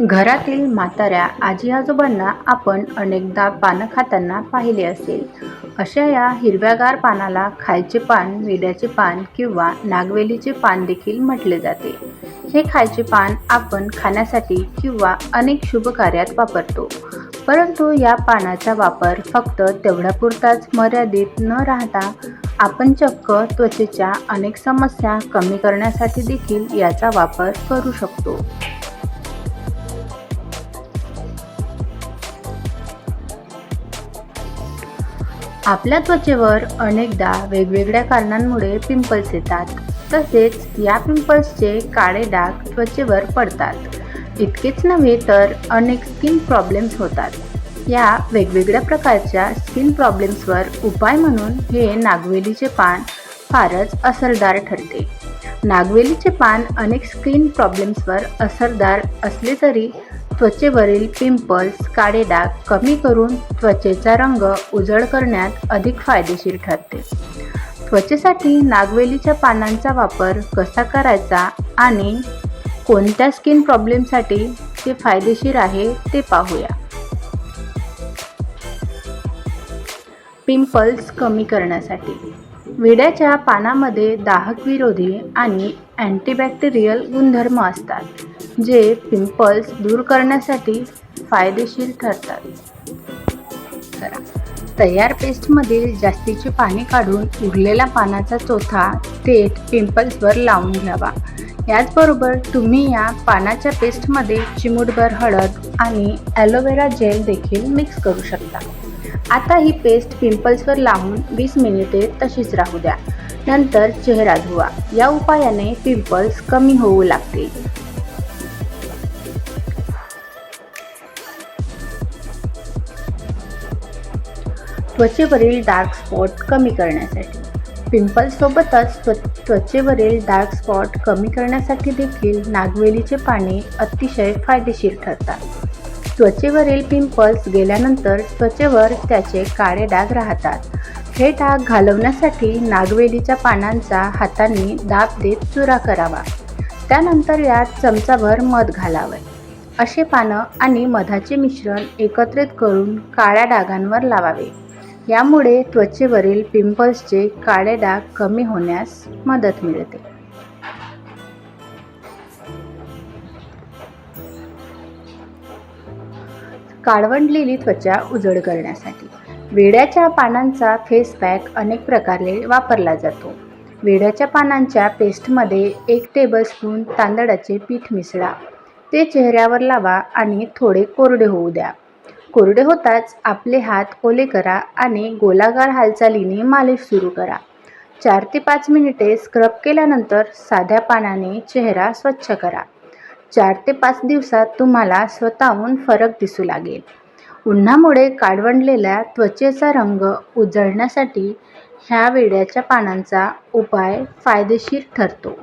घरातील म्हाताऱ्या आजी आजोबांना आपण अनेकदा पानं खाताना पाहिले असेल. अशा या हिरव्यागार पानाला खायचे पान विड्याचे पान किंवा नागवेलीचे पान देखील म्हटले जाते. हे खायचे पान आपण खाण्यासाठी किंवा अनेक शुभ कार्यात वापरतो. परंतु या पानाचा वापर फक्त तेवढ्यापुरताच मर्यादित न राहता आपण चक्क त्वचेच्या अनेक समस्या कमी करण्यासाठी देखील याचा वापर करू शकतो. आपल्या त्वचेवर अनेकदा वेगवेगळ्या कारणांमुळे पिंपल्स येतात. तसेच या पिंपल्सचे काळे डाग त्वचेवर पडतात. इतकेच नव्हे तर अनेक स्किन प्रॉब्लेम्स होतात. या वेगवेगळ्या प्रकारच्या स्किन प्रॉब्लेम्सवर उपाय म्हणून हे नागवेलीचे पान फारच असरदार ठरते. नागवेलीचे पान अनेक स्किन प्रॉब्लेम्सवर असरदार असले तरी त्वचेवरील पिंपल्स काळे डाग कमी करून त्वचेचा रंग उजळ करण्यात अधिक फायदेशीर ठरते. त्वचेसाठी नागवेलीच्या पानांचा वापर कसा करायचा आणि कोणत्या स्किन प्रॉब्लेमसाठी ते फायदेशीर आहे ते पाहूया. पिंपल्स कमी करण्यासाठी. विड्याच्या पानामध्ये दाहक विरोधी आणि अँटीबॅक्टेरियल गुणधर्म असतात. जे पिंपल्स दूर करण्यासाठी फायदेशीर ठरतात. करा. तयार पेस्टमधील जास्तीची पाने काढून उरलेला पानाचा चोथा थेट पिंपल्सवर लावून घ्यावा. याचबरोबर तुम्ही या पानाच्या पेस्टमध्ये चिमूटभर हळद आणि ॲलोवेरा जेल देखील मिक्स करू शकता. आता ही पेस्ट पिंपल्सवर लावून वीस मिनिटे तशीच राहू द्या. नंतर चेहरा धुवा. या उपायाने पिंपल्स कमी होऊ लागतील. त्वचेवरील डार्क स्पॉट कमी करण्यासाठी. पिंपल्ससोबतच त्व त्वचेवरील डार्क स्पॉट कमी करण्यासाठी देखील नागवेलीचे पाने अतिशय फायदेशीर ठरतात. त्वचेवरील पिंपल्स गेल्यानंतर त्वचेवर त्याचे काळे डाग राहतात. हे डाग घालवण्यासाठी नागवेलीच्या पानांचा हातांनी दाब देत चुरा करावा. त्यानंतर यात चमचाभर मध घालावे. असे पानं आणि मधाचे मिश्रण एकत्रित करून काळ्या डागांवर लावावे. यामुळे त्वचेवरील पिंपल्सचे काळे डाग कमी होण्यास मदत मिळते. काळवंडलेली त्वचा उजळ करण्यासाठी वेड्याच्या पानांचा फेस पॅक अनेक प्रकारे वापरला जातो. वेड्याच्या पानांच्या पेस्टमध्ये एक टेबलस्पून तांदळाचे पीठ मिसळा. ते चेहऱ्यावर लावा आणि थोडे कोरडे होऊ द्या. कोरडे होताच आपले हात ओले करा आणि गोलाकार हालचालीने मालिश सुरू करा. चार ते पाच मिनिटे स्क्रब केल्यानंतर साध्या पानाने चेहरा स्वच्छ करा. चार ते पाच दिवसात तुम्हाला स्वतःहून फरक दिसू लागेल. उन्हामुळे काळवंडलेल्या त्वचेचा रंग उजळण्यासाठी ह्या वेड्याच्या पानांचा उपाय फायदेशीर ठरतो.